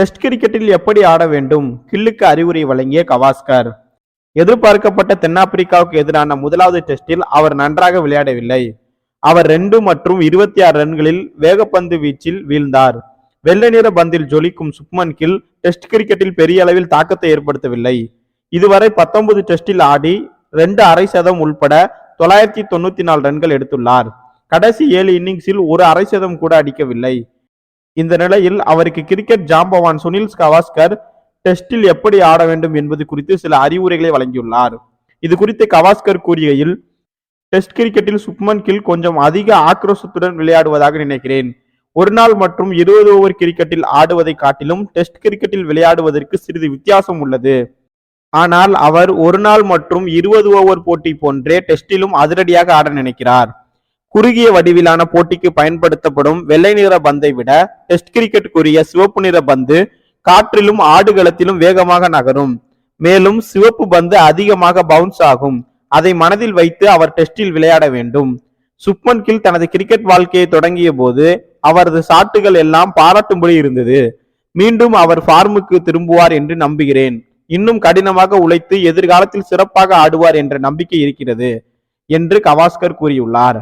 Test கிரிக்கெட்டில் எப்படி ஆட வேண்டும்? கில்லுக்கு அறிவுரை வழங்கிய கவாஸ்கர். எதிர்பார்க்கப்பட்ட தென்னாப்பிரிக்காவுக்கு எதிரான முதலாவது டெஸ்டில் அவர் நன்றாக விளையாடவில்லை. அவர் ரெண்டு மற்றும் இருபத்தி ஆறு ரன்களில் வேகப்பந்து வீச்சில் வீழ்ந்தார். வெள்ளை நிற பந்தில் ஜொலிக்கும் சுப்மன் கில் டெஸ்ட் கிரிக்கெட்டில் பெரிய அளவில் தாக்கத்தை ஏற்படுத்தவில்லை. இதுவரை பத்தொன்பது டெஸ்டில் ஆடி ரெண்டு அரை சதம் உள்பட தொள்ளாயிரத்தி தொண்ணூத்தி நாலு ரன்கள் எடுத்துள்ளார். கடைசி ஏழு இன்னிங்ஸில் ஒரு அரை சதம் கூட அடிக்கவில்லை. இந்த நிலையில் அவருக்கு கிரிக்கெட் ஜாம்பவான் சுனில் கவாஸ்கர் டெஸ்டில் எப்படி ஆட வேண்டும் என்பது குறித்து சில அறிவுரைகளை வழங்கியுள்ளார். இது குறித்து கவாஸ்கர் கூறுகையில் டெஸ்ட் கிரிக்கெட்டில் சுப்மன் கில் கொஞ்சம் அதிக ஆக்ரோஷத்துடன் விளையாடுவதாக நினைக்கிறேன். ஒரு நாள் மற்றும் இருபது ஓவர் கிரிக்கெட்டில் ஆடுவதை காட்டிலும் டெஸ்ட் கிரிக்கெட்டில் விளையாடுவதற்கு சிறிது வித்தியாசம் உள்ளது. ஆனால் அவர் ஒரு நாள் மற்றும் இருபது ஓவர் போட்டி போன்றே டெஸ்டிலும் அதிரடியாக ஆட நினைக்கிறார். குறுகிய வடிவிலான போட்டிக்கு பயன்படுத்தப்படும் வெள்ளை நிற பந்தை விட டெஸ்ட் கிரிக்கெட்டுக்குரிய சிவப்பு நிற பந்து காற்றிலும் ஆடுகளத்திலும் வேகமாக நகரும். மேலும் சிவப்பு பந்து அதிகமாக பவுன்ஸ் ஆகும். அதை மனதில் வைத்து அவர் டெஸ்டில் விளையாட வேண்டும். சுப்மன் கில் தனது கிரிக்கெட் வாழ்க்கையை தொடங்கிய போது அவரது சாட்டுகள் எல்லாம் பாராட்டும்படி இருந்தது. மீண்டும் அவர் ஃபார்முக்கு திரும்புவார் என்று நம்புகிறேன். இன்னும் கடினமாக உழைத்து எதிர்காலத்தில் சிறப்பாக ஆடுவார் என்ற நம்பிக்கை இருக்கிறது என்று கவாஸ்கர் கூறியுள்ளார்.